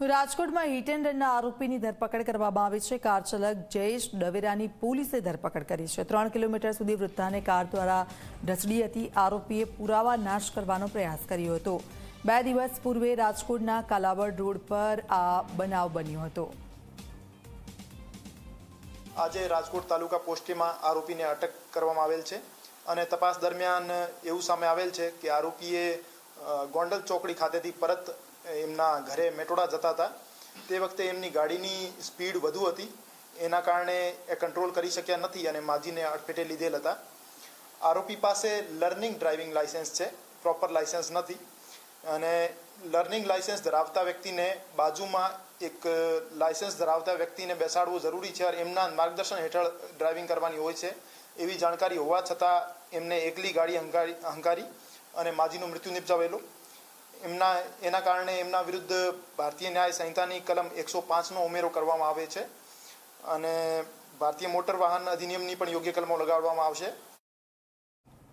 રાજકોટમાં hit and રનના આરોપીની ધરપકડ કરવામાં આવી છે. કાર ચાલક જયેશ ડવેરાની પોલીસે ધરપકડ કરી છે. ત્રણ કિલોમીટર સુધી વૃદ્ધાને કાર દ્વારા ઢસડી હતી. આરોપીએ પુરાવા નાશ કરવાનો પ્રયાસ કર્યો હતો. બે દિવસ પૂર્વે રાજકોટના કાલાવડ રોડ પર આ બનાવ બન્યો હતો. આજે રાજકોટ તાલુકા પોસ્ટીમાં આરોપીને અટક કરવામાં આવેલ છે અને તપાસ દરમિયાન એવું સામે આવેલ છે કે આરોપીએ ગોંડલ ચોકડી ખાતેથી પરત એમના ઘરે મેટોડા જતા હતા. તે વખતે એમની ગાડીની સ્પીડ વધુ હતી. એના કારણે એ કંટ્રોલ કરી શક્યા નથી અને માજીને અડફેટે લીધેલ હતા. આરોપી પાસે લર્નિંગ ડ્રાઇવિંગ લાઇસન્સ છે. પ્રોપર લાઇસન્સ નથી. અને લર્નિંગ લાઇસન્સ ધરાવતા વ્યક્તિને બાજુમાં એક લાઇસન્સ ધરાવતા વ્યક્તિને બેસાડવું જરૂરી છે અને એમના માર્ગદર્શન હેઠળ ડ્રાઇવિંગ કરવાની હોય છે. એવી જાણકારી હોવા છતાં એમને એકલી ગાડી હંકારી હંકારી અને માજીનું મૃત્યુ નિપજાવેલો. એમના, એના કારણે એમના વિરુદ્ધ ભારતીય ન્યાય સંહિતાની કલમ એકસો પાંચનો ઉમેરો કરવામાં આવે છે. અને ભારતીય મોટર વાહન અધિનિયમની પણ યોગ્ય કલમો લગાડવામાં આવશે.